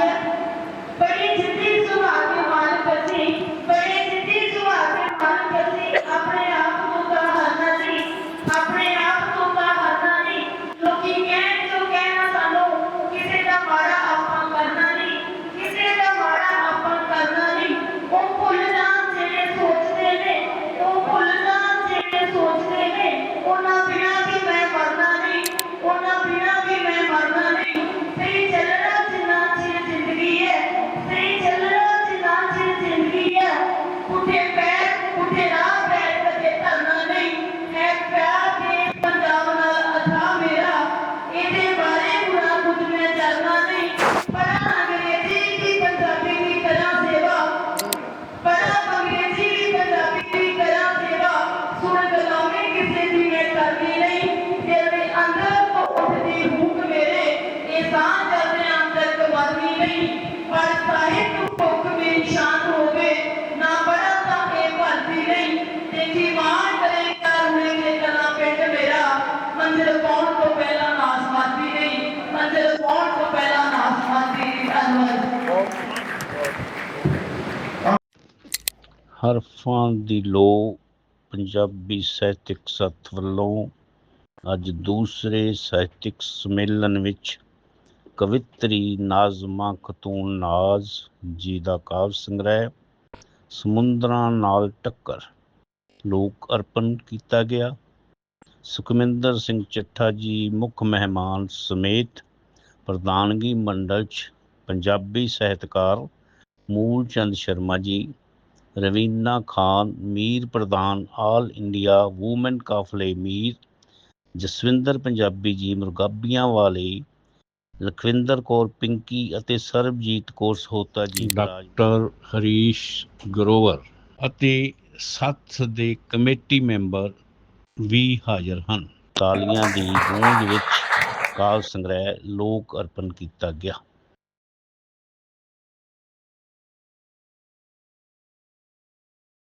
আসবে ਨਹੀਂ ਪਰ ਸਾਹਿਤ ਨੂੰ ਭੁੱਖ ਮੇਰੀ ਸ਼ਾਂਤ ਹੋਵੇ ਨਾ ਬੜਾ ਤਾਂ ਇਹ ਭਰਤੀ ਨਹੀਂ ਦੇਖੀ ਮਾਣ ਕਰੇ ਕਰਨੇ ਕੇ ਕਲਾ ਪਿੰਡ ਮੇਰਾ। ਮੰਜ਼ਿਲ ਪਾਉਣ ਤੋਂ ਪਹਿਲਾਂ ਨਾਸ ਮਾਰਦੀ ਨਹੀਂ ਮੰਜ਼ਿਲ ਪਾਉਣ ਤੋਂ ਪਹਿਲਾਂ ਨਾਸ ਮਾਰਦੀ ਧੰਨਵਾਦ ਹਰਫਾਂ ਦੀ ਲੋ ਪੰਜਾਬੀ ਸਾਹਿਤਿਕ ਸੱਤ ਵੱਲੋਂ ਅੱਜ ਦੂਸਰੇ ਸਾਹਿਤਿਕ ਸੰਮੇਲਨ ਵਿੱਚ ਕਵਿੱਤਰੀ ਨਾਜ਼ਮਾ ਖਤੂਨ ਨਾਜ਼, ਜੀ ਦਾ ਕਾਵਿ ਸੰਗ੍ਰਹਿ, ਸਮੁੰਦਰਾਂ ਨਾਲ ਟੱਕਰ, ਲੋਕ ਅਰਪਣ ਕੀਤਾ ਗਿਆ। ਸੁਖਮਿੰਦਰ ਸਿੰਘ ਚੱਠਾ ਜੀ ਮੁੱਖ ਮਹਿਮਾਨ ਸਮੇਤ ਪ੍ਰਧਾਨਗੀ ਮੰਡਲ 'ਚ ਪੰਜਾਬੀ ਸਾਹਿਤਕਾਰ ਮੂਲ ਚੰਦ ਸ਼ਰਮਾ ਜੀ, ਰਵੀਨਾ ਖਾਨ, ਮੀਰ ਪ੍ਰਧਾਨ ਆਲ ਇੰਡੀਆ ਵੂਮਨ ਕਾਫਲੇ ਮੀਰ, ਜਸਵਿੰਦਰ ਪੰਜਾਬੀ ਜੀ ਮੁਰਗਾਬੀਆਂ ਵਾਲੇ ਲਖਵਿੰਦਰ ਕੌਰ ਪਿੰਕੀ ਅਤੇ ਸਰਬਜੀਤ ਕੌਰ ਸਹੋਤਾ ਜੀ ਡਾਕਟਰ ਹਰੀਸ਼ ਗਰੋਵਰ ਅਤੇ ਸੱਥ ਦੇ ਕਮੇਟੀ ਮੈਂਬਰ ਵੀ ਹਾਜ਼ਰ ਹਨ। ਤਾਲੀਆਂ ਦੀ ਗੂੰਜ ਵਿੱਚ ਕਾਲ ਸੰਗ੍ਰਹਿ ਲੋਕ ਅਰਪਣ ਕੀਤਾ ਗਿਆ।